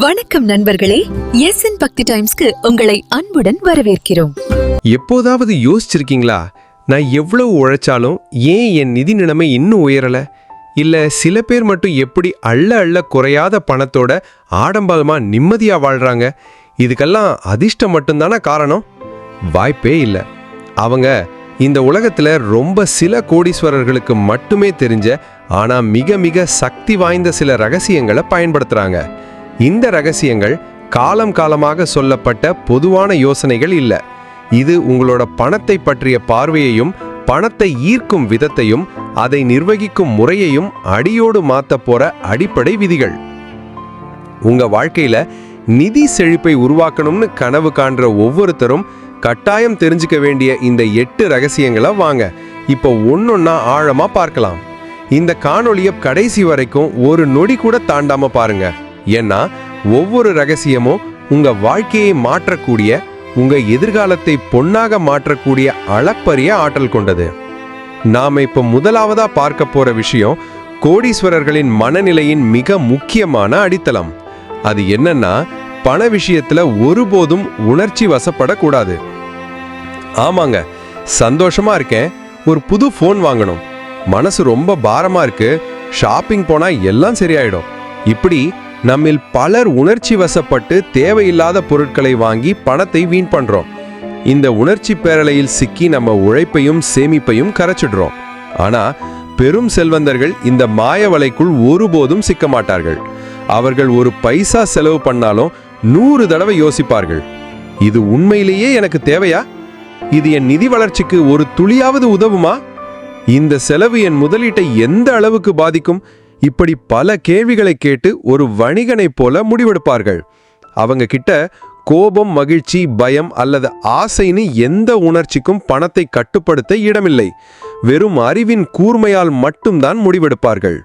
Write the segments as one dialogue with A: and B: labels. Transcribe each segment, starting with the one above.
A: வணக்கம் நண்பர்களே. S N பக்தி டைம்ஸ்க்கு உங்களை அன்புடன் வரவேற்கிறோம்.
B: எப்போதாவது யோசிச்சிருக்கீங்களா? நான் எவ்வளவு உழைச்சாலும் ஏன் என் நிதி நிலைமை இன்னும் உயரல? இல்ல சில பேர் மட்டும் எப்படி அள்ள அள்ள குறையாத பணத்தோட ஆடம்பரமா நிம்மதியா வாழ்றாங்க? இதுக்கெல்லாம் அதிர்ஷ்டம் மட்டும்தானே காரணம்? வாய்ப்பே இல்லை. அவங்க இந்த உலகத்துல ரொம்ப சில கோடீஸ்வரர்களுக்கு மட்டுமே தெரிஞ்ச ஆனா மிக மிக சக்தி வாய்ந்த சில ரகசியங்களை பயன்படுத்துறாங்க. இந்த ரகசியங்கள் காலம் காலமாக சொல்லப்பட்ட பொதுவான யோசனைகள் இல்லை. இது உங்களோட பணத்தை பற்றிய பார்வையையும் பணத்தை ஈர்க்கும் விதத்தையும் அதை நிர்வகிக்கும் முறையையும் அடியோடு மாத்த போற அடிப்படை விதிகள். உங்க வாழ்க்கையில நிதி செழிப்பை உருவாக்கணும்னு கனவு காண்ற ஒவ்வொருத்தரும் கட்டாயம் தெரிஞ்சுக்க வேண்டிய இந்த எட்டு ரகசியங்களை வாங்க. இப்போ ஒன்னொன்னா ஆழமா பார்க்கலாம். இந்த காணொளிய கடைசி வரைக்கும் ஒரு நொடி கூட தாண்டாம பாருங்க. ஏன்னா ஒவ்வொரு ரகசியமும் உங்க வாழ்க்கையை மாற்றக்கூடிய உங்க எதிர்காலத்தை பொன்னாக மாற்றக்கூடிய அளப்பரிய ஆற்றல் கொண்டது. நாம இப்ப முதலாவதா பார்க்க போற விஷயம் கோடீஸ்வரர்களின் மனநிலையின் மிக முக்கியமான அடித்தளம். அது என்னன்னா பண விஷயத்துல ஒருபோதும் உணர்ச்சி வசப்படக்கூடாது. ஆமாங்க சந்தோஷமா இருக்கேன் ஒரு புது ஃபோன் வாங்கணும். மனசு ரொம்ப பாரமா இருக்கு ஷாப்பிங் போனா எல்லாம் சரியாயிடும். இப்படி நம்மில் பலர் உணர்ச்சி வசப்பட்டு தேவையில்லாத பொருட்களை வாங்கி பணத்தை வீண் பண்றோம். இந்த உணர்ச்சி பேரலையில் சிக்கி நம்ம உழைப்பையும் சேமிப்பையும் கரைச்சிடுறோம். ஆனா பெரும் செல்வந்தர்கள் இந்த மாய வலைக்குள் ஒருபோதும் சிக்க மாட்டார்கள். அவர்கள் ஒரு பைசா செலவு பண்ணாலும் நூறு தடவை யோசிப்பார்கள். இது உண்மையிலேயே எனக்கு தேவையா? இது என் நிதி வளர்ச்சிக்கு ஒரு துளியாவது உதவுமா? இந்த செலவு என் முதலீட்டை எந்த அளவுக்கு பாதிக்கும்? இப்படி பல கேள்விகளை கேட்டு ஒரு வணிகனைப் போல முடிவெடுப்பார்கள். அவங்க கிட்ட கோபம் மகிழ்ச்சி பயம் அல்லது ஆசைன்னு எந்த உணர்ச்சிக்கும் பணத்தை கட்டுப்படுத்த இடமில்லை. வெறும் அறிவின் கூர்மையால் மட்டும்தான் முடிவெடுப்பார்கள்.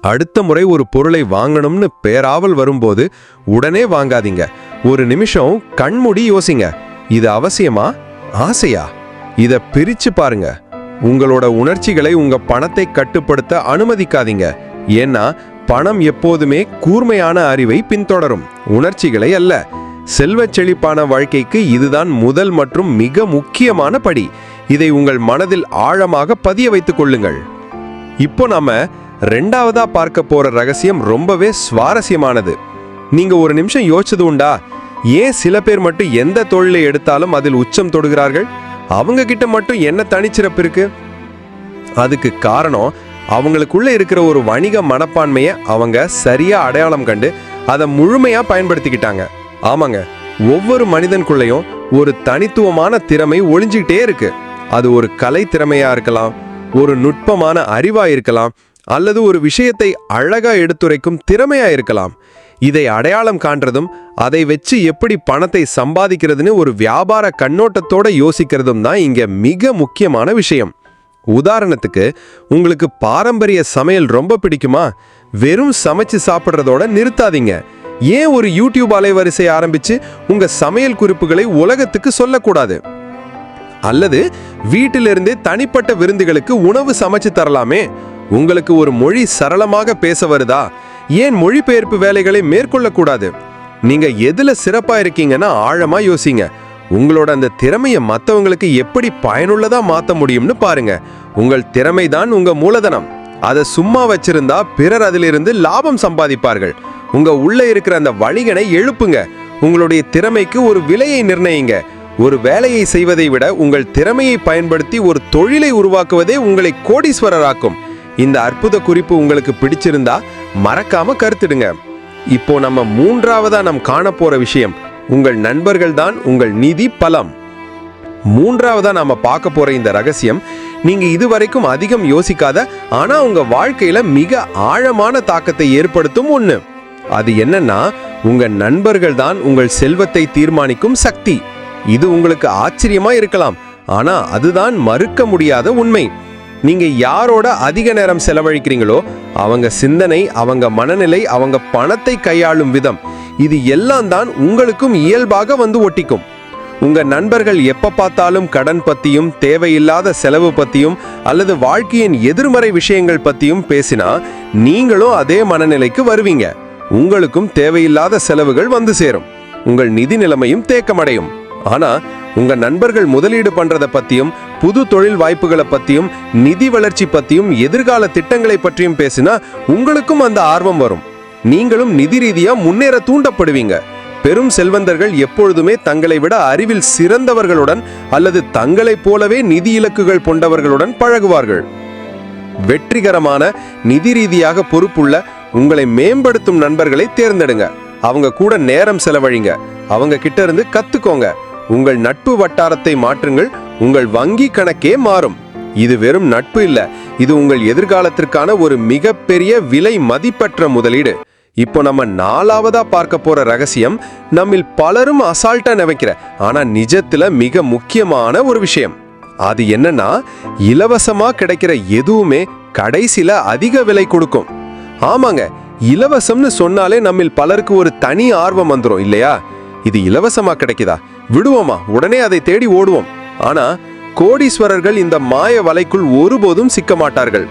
B: அடுத்த முறை ஒரு பொருளை வாங்கணும்னு பேராவல் வரும்போது உடனே வாங்காதீங்க. ஒரு நிமிஷம் கண்மூடி யோசிங்க. இது அவசியமா? ஆசையா? இதை பிரிச்சு பாருங்க. உங்களோட உணர்ச்சிகளை உங்க பணத்தை கட்டுப்படுத்த அனுமதிக்காதீங்க. ஏன்னா பணம் எப்போதுமே கூர்மையான அறிவை பின்தொடரும். உணர்ச்சிகளை அல்ல. செல்வச் செழிப்பான வாழ்க்கைக்கு இதுதான் முதல் மற்றும் மிக முக்கியமான படி. இதை உங்கள் மனதில் ஆழமாக பதிய வைத்துக் கொள்ளுங்கள். இப்போ நாம ரெண்டாவதா பார்க்க போற ரகசியம் ரொம்பவே சுவாரஸ்யமானது. நீங்க ஒரு நிமிஷம் யோசிச்சது உண்டா? ஏன் சில பேர் மட்டும் எந்த தொழிலை எடுத்தாலும் அதில் உச்சம் தொடுகிறார்கள்? அவங்க கிட்ட மட்டும் என்ன தனிச்சிறப்பு இருக்கு அதுக்கு காரணம் அவங்களுக்குள்ள இருக்கிற ஒரு வணிக மனப்பான்மையை அவங்க சரியா அடையாளம் கண்டு அதை முழுமையா பயன்படுத்திக்கிட்டாங்க. ஆமாங்க ஒவ்வொரு மனிதனுக்குள்ளேயும் ஒரு தனித்துவமான திறமை ஒளிஞ்சிக்கிட்டே இருக்கு. அது ஒரு கலை திறமையா இருக்கலாம் ஒரு நுட்பமான அறிவா இருக்கலாம் அல்லது ஒரு விஷயத்தை அழகா எடுத்துரைக்கும் திறமையா இருக்கலாம். இதை அடையாளம் காண்றதும் அதை வச்சு எப்படி பணத்தை சம்பாதிக்கிறதுன்னு ஒரு வியாபார கண்ணோட்டத்தோட யோசிக்கிறதும் தான் இங்கே மிக முக்கியமான விஷயம். உதாரணத்துக்கு உங்களுக்கு பாரம்பரிய சமையல் ரொம்ப பிடிக்குமா? வெறும் சமைச்சு சாப்பிட்றதோட நிறுத்தாதீங்க. ஏன் ஒரு யூடியூப் அலைவரிசை ஆரம்பித்து உங்கள் சமையல் குறிப்புகளை உலகத்துக்கு சொல்லக்கூடாது? அல்லது வீட்டிலிருந்தே தனிப்பட்ட விருந்துகளுக்கு உணவு சமைச்சு தரலாமே? உங்களுக்கு ஒரு மொழி சரளமாக பேச வருதா? ஏன் மொழிபெயர்ப்பு வேலைகளை மேற்கொள்ளக்கூடாது? நீங்க எதுல சிறப்பா இருக்கீங்கன்னா ஆழமா யோசிங்க. உங்களோட அந்த திறமையை மற்றவங்களுக்கு எப்படி பயனுள்ளதா மாற்ற முடியும்னு பாருங்க. உங்கள் திறமை தான் உங்க மூலதனம். அதை சும்மா வச்சிருந்தா பிறர் அதிலிருந்து லாபம் சம்பாதிப்பார்கள். உங்க உள்ள இருக்கிற அந்த வணிகனை எழுப்புங்க. உங்களுடைய திறமைக்கு ஒரு விலையை நிர்ணயிங்க. ஒரு வேலையை செய்வதை விட உங்கள் திறமையை பயன்படுத்தி ஒரு தொழிலை உருவாக்குவதே உங்களை கோடீஸ்வரராக்கும். இந்த அற்புத குறிப்பு உங்களுக்கு பிடிச்சிருந்தா மறக்காம கருத்துடுங்க. இப்போ நம்ம மூன்றாவதா நாம் காண போற விஷயம் உங்கள் நண்பர்கள் தான் உங்கள் நிதி பலம். மூன்றாவதா நாம பார்க்க போற இந்த ரகசியம் நீங்க இதுவரைக்கும் அதிகம் யோசிக்காத ஆனா உங்க வாழ்க்கையில மிக ஆழமான தாக்கத்தை ஏற்படுத்தும் ஒண்ணு. அது என்னன்னா உங்க நண்பர்கள் தான் உங்கள் செல்வத்தை தீர்மானிக்கும் சக்தி. இது உங்களுக்கு ஆச்சரியமா இருக்கலாம் ஆனா அதுதான் மறுக்க முடியாத உண்மை. நீங்க யாரோட அதிக நேரம் செலவழிக்கிறீங்களோ அவங்க சிந்தனை அவங்க மனநிலை அவங்க பணத்தை கையாளும் விதம் இது எல்லாம் தான் உங்களுக்கும் இயல்பாக வந்து ஒட்டிக்கும். உங்க நண்பர்கள் எப்ப பார்த்தாலும் கடன் பத்தியும் தேவையில்லாத செலவு பத்தியும் அல்லது வாழ்க்கையின் எதிர்மறை விஷயங்கள் பத்தியும் பேசினா நீங்களும் அதே மனநிலைக்கு வருவீங்க.
C: உங்களுக்கும் தேவையில்லாத செலவுகள் வந்து சேரும். உங்கள் நிதி நிலைமையும் தேக்கமடையும். ஆனா உங்க நண்பர்கள் முதலீடு பண்றத பத்தியும் புது தொழில் வாய்ப்புகளை பத்தியும் நிதி வளர்ச்சி பத்தியும் எதிர்கால திட்டங்களை பற்றியும் பேசினா உங்களுக்கும் அந்த ஆர்வம் வரும். நீங்களும் நிதி ரீதியா முன்னேற தூண்டப்படுவீங்க. பெரும் செல்வந்தர்கள் எப்பொழுதுமே தங்களை விட அறிவில் சிறந்தவர்களுடன் அல்லது தங்களைப் போலவே நிதி இலக்குகள் கொண்டவர்களுடன் பழகுவார்கள். வெற்றிகரமான நிதி ரீதியாக பொறுப்புள்ள உங்களை மேம்படுத்தும் நண்பர்களை தேர்ந்தெடுங்க. அவங்க கூட நேரம் செலவழிங்க. அவங்க கிட்ட இருந்து கத்துக்கோங்க. உங்கள் நட்பு வட்டாரத்தை மாற்றுங்கள் உங்கள் வங்கி கணக்கே மாறும். இது வெறும் நட்பு இல்ல இது உங்கள் எதிர்காலத்திற்கான ஒரு மிகப்பெரிய விலை மதிப்பற்ற முதலீடு. இப்போ நம்ம நாலாவதா பார்க்க போற ரகசியம் நம்மில் பலரும் அசால்ட்டா நினைக்கிற ஆனா நிஜத்துல மிக முக்கியமான ஒரு விஷயம். அது என்னன்னா இலவசமா கிடைக்கிற எதுவுமே கடைசில அதிக விலை கொடுக்கும். ஆமாங்க இலவசம்னு சொன்னாலே நம்மில் பலருக்கு ஒரு தனி ஆர்வம் வந்துரும் இல்லையா? இது இலவசமா கிடைக்குதா? விடுவோமா? உடனே அதை தேடி ஓடுவோம். ஆனா கோடீஸ்வரர்கள் இந்த மாய வலைக்குள் ஒருபோதும் சிக்க மாட்டார்கள்.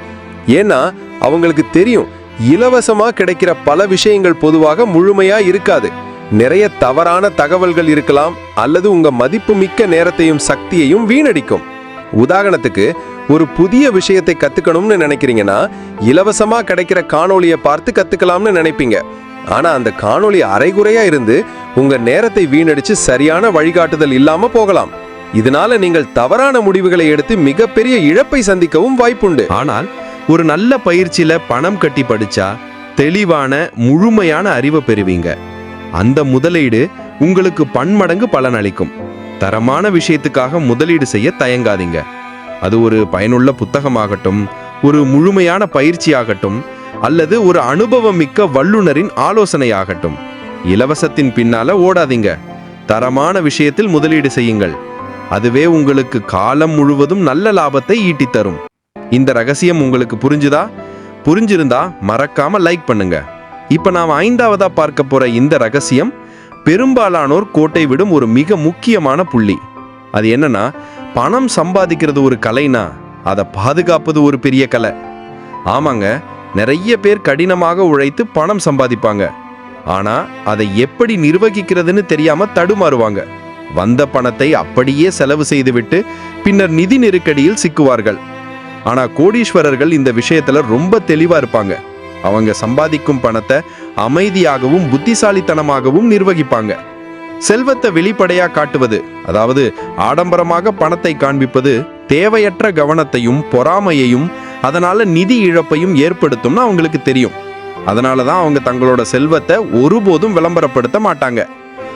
C: ஏன்னா அவங்களுக்கு தெரியும் இலவசமா கிடைக்கிற பல விஷயங்கள் பொதுவாக முழுமையா இருக்காது. நிறைய தவறான தகவல்கள் இருக்கலாம் அல்லது உங்க மதிப்பு மிக்க நேரத்தையும் சக்தியையும் வீணடிக்கும். உதாரணத்துக்கு ஒரு புதிய விஷயத்தை கத்துக்கணும்னு நினைக்கிறீங்கன்னா இலவசமா கிடைக்கிற காணொளியை பார்த்து கத்துக்கலாம்னு நினைப்பீங்க. ஆனா அந்த காணொளி அரைகுறையா இருந்து உங்க நேரத்தை வீணடிச்சு சரியான வழிகாட்டுதல் இல்லாம போகலாம். இதனால நீங்கள் தவறான முடிவுகளை எடுத்து மிகப்பெரிய இழப்பை சந்திக்கவும் வாய்ப்புண்டு.
B: ஆனால் ஒரு நல்ல பயிற்சியில பணம் கட்டி படிச்சா தெளிவான முழுமையான அறிவை பெறுவீங்க. அந்த முதலீடு உங்களுக்கு பன்மடங்கு பலனளிக்கும். தரமான விஷயத்துக்காக முதலீடு செய்ய தயங்காதீங்க. அது ஒரு பயனுள்ள புத்தகமாகட்டும் ஒரு முழுமையான பயிற்சியாகட்டும் அல்லது ஒரு அனுபவம் மிக்க வல்லுனரின் ஆலோசனையாகட்டும். இலவசத்தின் பின்னால ஓடாதீங்க. தரமான விஷயத்தில் முதலீடு செய்யுங்கள். அதுவே உங்களுக்கு காலம் முழுவதும் நல்ல லாபத்தை ஈட்டி தரும் இந்த ரகசியம் உங்களுக்கு புரிஞ்சுதா? புரிஞ்சிருந்தா மறக்காம லைக் பண்ணுங்க. இப்ப நாம் ஐந்தாவதா பார்க்க போற இந்த ரகசியம் பெரும்பாலானோர் கோட்டை விடும் ஒரு மிக முக்கியமான புள்ளி. அது என்னன்னா பணம் சம்பாதிக்கிறது ஒரு கலைனா அதை பாதுகாப்பது ஒரு பெரிய கலை. ஆமாங்க நிறைய பேர் கடினமாக உழைத்து பணம் சம்பாதிப்பாங்க. ஆனா அதை எப்படி நிர்வகிக்கிறதுன்னு தெரியாம தடுமாறுவாங்க. வந்த பணத்தை அப்படியே செலவு செய்துவிட்டு பின்னர் நிதி நெருக்கடியில் சிக்குவார்கள். ஆனா கோடீஸ்வரர்கள் இந்த விஷயத்துல ரொம்ப தெளிவா இருப்பாங்க. அவங்க சம்பாதிக்கும் பணத்தை அமைதியாகவும் புத்திசாலித்தனமாகவும் நிர்வகிப்பாங்க. செல்வத்தை வெளிப்படையா காட்டுவது அதாவது ஆடம்பரமாக பணத்தை காண்பிப்பது தேவையற்ற கவனத்தையும் பொறாமையையும் அதனால நிதி இழப்பையும் ஏற்படுத்தும்னு அவங்களுக்கு தெரியும். அதனால தான் அவங்க தங்களோட செல்வத்தை ஒருபோதும் விளம்பரப்படுத்த மாட்டாங்க.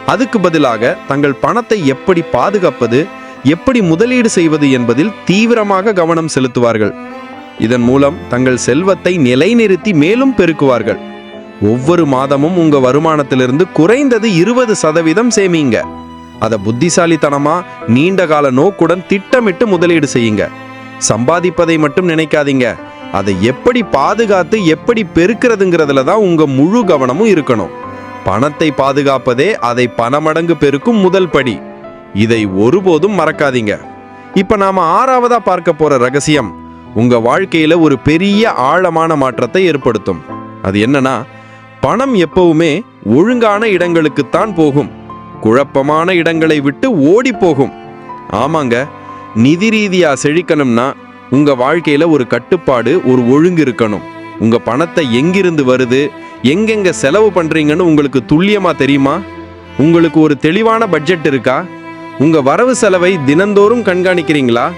B: அதுக்கு பதிலாக தங்கள் பணத்தை எப்படி பாதுகாப்பது எப்படி முதலீடு செய்வது என்பதில் தீவிரமாக கவனம் செலுத்துவார்கள். இதன் மூலம் தங்கள் செல்வத்தை நிலைநிறுத்தி மேலும் பெருக்குவார்கள். ஒவ்வொரு மாதமும் உங்க வருமானத்திலிருந்து குறைந்தது இருபது சதவீதம் சேமிங்க. அதை புத்திசாலித்தனமா நீண்ட கால நோக்குடன் திட்டமிட்டு முதலீடு செய்யுங்க. சம்பாதிப்பதை மட்டும் நினைக்காதீங்க. அதை எப்படி பாதுகாத்து எப்படி பெருக்கிறதுங்கிறதுல தான் உங்க முழு கவனமும் இருக்கணும். பணத்தை பாதுகாப்பதே அதை பணமடங்கு பெருக்கும் முதல் படி. இதை ஒருபோதும் மறக்காதீங்க. இப்ப நாம ஆறாவதா பார்க்க போற ரகசியம் உங்க வாழ்க்கையில ஒரு பெரிய ஆழமான மாற்றத்தை ஏற்படுத்தும். அது என்னன்னா பணம் எப்பவுமே ஒழுங்கான இடங்களுக்குத்தான் போகும். குழப்பமான இடங்களை விட்டு ஓடி போகும். ஆமாங்க நிதி ரீதியாக செழிக்கணும்னா உங்கள் வாழ்க்கையில் ஒரு கட்டுப்பாடு ஒரு ஒழுங்கு இருக்கணும். உங்கள் பணத்தை எங்கிருந்து வருது? எங்கெங்கே செலவு பண்ணுறீங்கன்னு உங்களுக்கு துல்லியமாக தெரியுமா? உங்களுக்கு ஒரு தெளிவான பட்ஜெட் இருக்கா? உங்கள் வரவு செலவை தினந்தோறும் கண்காணிக்கிறீங்களா?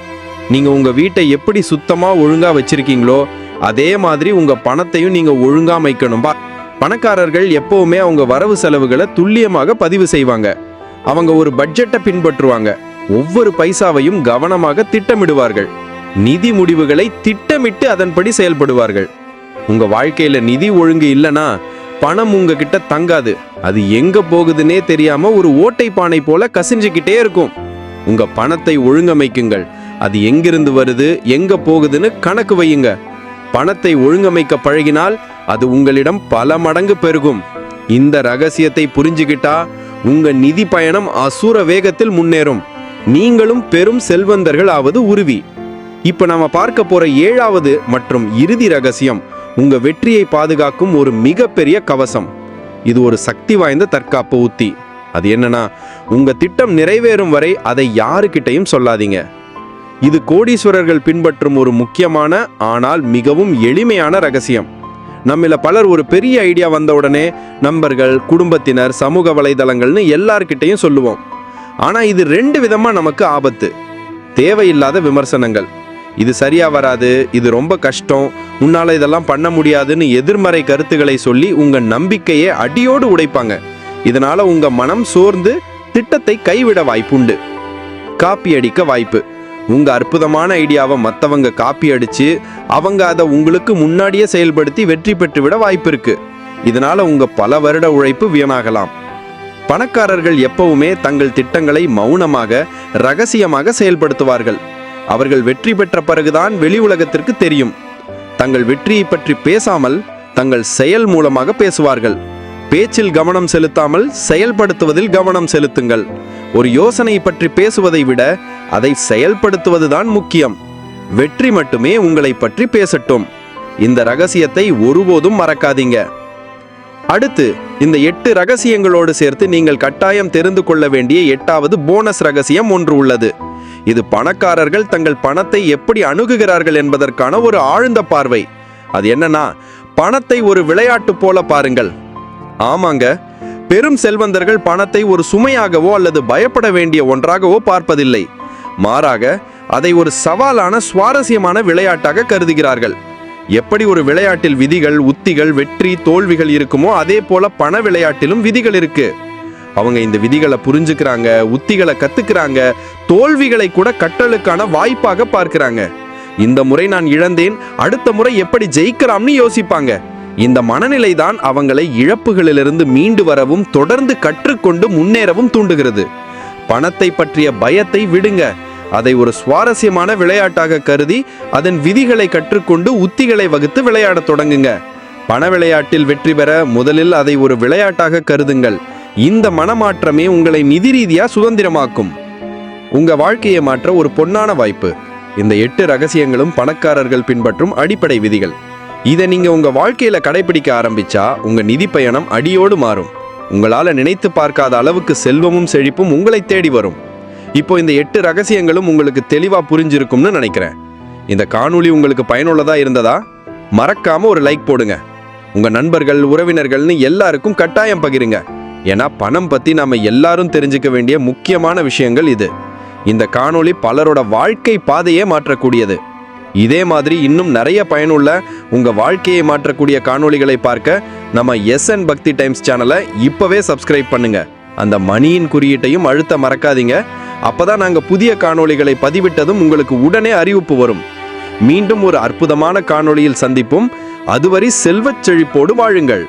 B: நீங்கள் உங்கள் வீட்டை எப்படி சுத்தமாக ஒழுங்காக வச்சுருக்கீங்களோ அதே மாதிரி உங்கள் பணத்தையும் நீங்கள் ஒழுங்காக வைக்கணும் பணக்காரர்கள் எப்போவுமே அவங்க வரவு செலவுகளை துல்லியமாக பதிவு செய்வாங்க. அவங்க ஒரு பட்ஜெட்டை பின்பற்றுவாங்க. ஒவ்வொரு பைசாவையும் கவனமாக திட்டமிடுவார்கள். நிதி முடிவுகளை திட்டமிட்டு அதன்படி செயல்படுவார்கள். உங்க வாழ்க்கையில நிதி ஒழுங்கு இல்லனா பணம் உங்ககிட்ட தங்காது. அது எங்க போகுதுன்னே தெரியாம ஒரு ஓட்டை பானை போல கசிஞ்சுக்கிட்டே இருக்கும். உங்க பணத்தை ஒழுங்கமைக்குங்கள். அது எங்கிருந்து வருது எங்க போகுதுன்னு கணக்கு வையுங்க. பணத்தை ஒழுங்கமைக்க பழகினால் அது உங்களிடம் பல மடங்கு பெருகும். இந்த ரகசியத்தை புரிஞ்சுக்கிட்டா உங்க நிதி பயணம் அசுர வேகத்தில் முன்னேறும். நீங்களும் பெரும் செல்வந்தர்கள் ஆவது உறுதி இப்போ நாம பார்க்க போற ஏழாவது மற்றும் இறுதி ரகசியம் உங்க வெற்றியை பாதுகாக்கும் ஒரு மிகப்பெரிய கவசம். இது ஒரு சக்தி வாய்ந்த தற்காப்பு உத்தி அது என்னன்னா உங்க திட்டம் நிறைவேறும் வரை அதை யாருக்கிட்டையும் சொல்லாதீங்க. இது கோடீஸ்வரர்கள் பின்பற்றும் ஒரு முக்கியமான ஆனால் மிகவும் எளிமையான ரகசியம். நம்மில பலர் ஒரு பெரிய ஐடியா வந்த உடனே நண்பர்கள் குடும்பத்தினர் சமூக வலைதளங்கள்னு எல்லார்கிட்டையும் சொல்லுவோம். ஆனால் இது ரெண்டு விதமாக நமக்கு ஆபத்து. தேவையில்லாத விமர்சனங்கள். இது சரியா வராது இது ரொம்ப கஷ்டம் உன்னால் இதெல்லாம் பண்ண முடியாதுன்னு எதிர்மறை கருத்துக்களை சொல்லி உங்கள் நம்பிக்கையை அடியோடு உடைப்பாங்க. இதனால் உங்கள் மனம் சோர்ந்து திட்டத்தை கைவிட வாய்ப்புண்டு. காப்பி அடிக்க வாய்ப்பு. உங்க அற்புதமான ஐடியாவை மற்றவங்க காப்பி அடிச்சு அவங்க அதை உங்களுக்கு முன்னாடியே செயல்படுத்தி வெற்றி பெற்றுவிட வாய்ப்பு இருக்கு. இதனால உங்க பல வருட உழைப்பு வீணாகலாம். பணக்காரர்கள் எப்பவுமே தங்கள் திட்டங்களை மௌனமாக ரகசியமாக செயல்படுத்துவார்கள். அவர்கள் வெற்றி பெற்ற பிறகுதான் வெளி உலகத்திற்கு தெரியும். தங்கள் வெற்றியை பற்றி பேசாமல் தங்கள் செயல் மூலமாக பேசுவார்கள். பேச்சில் கவனம் செலுத்தாமல் செயல்படுத்துவதில் கவனம் செலுத்துங்கள். ஒரு யோசனை பற்றி பேசுவதை விட அதை செயல்படுத்துவதுதான் முக்கியம். வெற்றி மட்டுமே உங்களை பற்றி பேசட்டும். இந்த ரகசியத்தை ஒருபோதும் மறக்காதீங்க. அடுத்து இந்த எட்டு ரகசியங்களோடு சேர்த்து நீங்கள் கட்டாயம் தெரிந்து கொள்ள வேண்டிய எட்டாவது போனஸ் ரகசியம் ஒன்று உள்ளது. இது பணக்காரர்கள் தங்கள் பணத்தை எப்படி அணுகுகிறார்கள் என்பதற்கான ஒரு ஆழ்ந்த பார்வை. அது என்னன்னா பணத்தை ஒரு விளையாட்டு போல பாருங்கள். ஆமாங்க பெரும் செல்வந்தர்கள் பணத்தை ஒரு சுமையாகவோ அல்லது பயப்பட வேண்டிய ஒன்றாகவோ பார்ப்பதில்லை. மாறாக அதை ஒரு சவாலான சுவாரஸ்யமான விளையாட்டாக கருதுகிறார்கள். எப்படி ஒரு விளையாட்டில் விதிகள் உத்திகள் வெற்றி தோல்விகள் இருக்குமோ அதே போல பண விளையாட்டிலும் விதிகள் இருக்கு. அவங்க இந்த விதிகளை புரிஞ்சுக்கிறாங்க உத்திகளை கத்துக்கிறாங்க தோல்விகளை கூட கற்றலுக்கான வாய்ப்பாக பார்க்கிறாங்க. இந்த முறை நான் இழந்தேன் அடுத்த முறை எப்படி ஜெயிக்கலாம்னு யோசிப்பாங்க. இந்த மனநிலை தான் அவங்களை இழப்புகளிலிருந்து மீண்டு வரவும் தொடர்ந்து கற்றுக்கொண்டு முன்னேறவும் தூண்டுகிறது. பணத்தை பற்றிய பயத்தை விடுங்க. அதை ஒரு சுவாரஸ்யமான விளையாட்டாக கருதி அதன் விதிகளை கற்றுக்கொண்டு உத்திகளை வகுத்து விளையாடத் தொடங்குங்க. பண விளையாட்டில் வெற்றி பெற முதலில் அதை ஒரு விளையாட்டாக கருதுங்கள். இந்த மனமாற்றமே உங்களை நிதி ரீதியாக சுதந்திரமாக்கும். உங்க வாழ்க்கையை மாற்ற ஒரு பொன்னான வாய்ப்பு. இந்த எட்டு ரகசியங்களும் பணக்காரர்கள் பின்பற்றும் அடிப்படை விதிகள். இதை நீங்க உங்க வாழ்க்கையில கடைபிடிக்க ஆரம்பிச்சா உங்க நிதி பயணம் அடியோடு மாறும். உங்களால நினைத்து பார்க்காத அளவுக்கு செல்வமும் செழிப்பும் உங்களை தேடி வரும். இப்போ இந்த எட்டு ரகசியங்களும் உங்களுக்கு தெளிவாக புரிஞ்சிருக்கும்னு நினைக்கிறேன். இந்த காணொளி உங்களுக்கு பயனுள்ளதாக இருந்ததா? மறக்காமல் ஒரு லைக் போடுங்க. உங்கள் நண்பர்கள் உறவினர்கள்னு எல்லாருக்கும் கட்டாயம் பகிருங்க. ஏன்னா பணம் பற்றி நாம் எல்லாரும் தெரிஞ்சுக்க வேண்டிய முக்கியமான விஷயங்கள் இது. இந்த காணொளி பலரோட வாழ்க்கை பாதையே மாற்றக்கூடியது. இதே மாதிரி இன்னும் நிறைய பயனுள்ள உங்கள் வாழ்க்கையை மாற்றக்கூடிய காணொளிகளை பார்க்க நம்ம எஸ்என் பக்தி டைம்ஸ் சேனலை இப்போவே சப்ஸ்கிரைப் பண்ணுங்கள் அந்த மணியின் குறியீட்டையும் அழுத்த மறக்காதீங்க. அப்பதான் நாங்க புதிய காணொளிகளை பதிவிட்டதும் உங்களுக்கு உடனே அறிவிப்பு வரும். மீண்டும் ஒரு அற்புதமான காணொளியில் சந்திப்போம். அதுவரை செல்வச் செழிப்போடு வாழுங்கள்.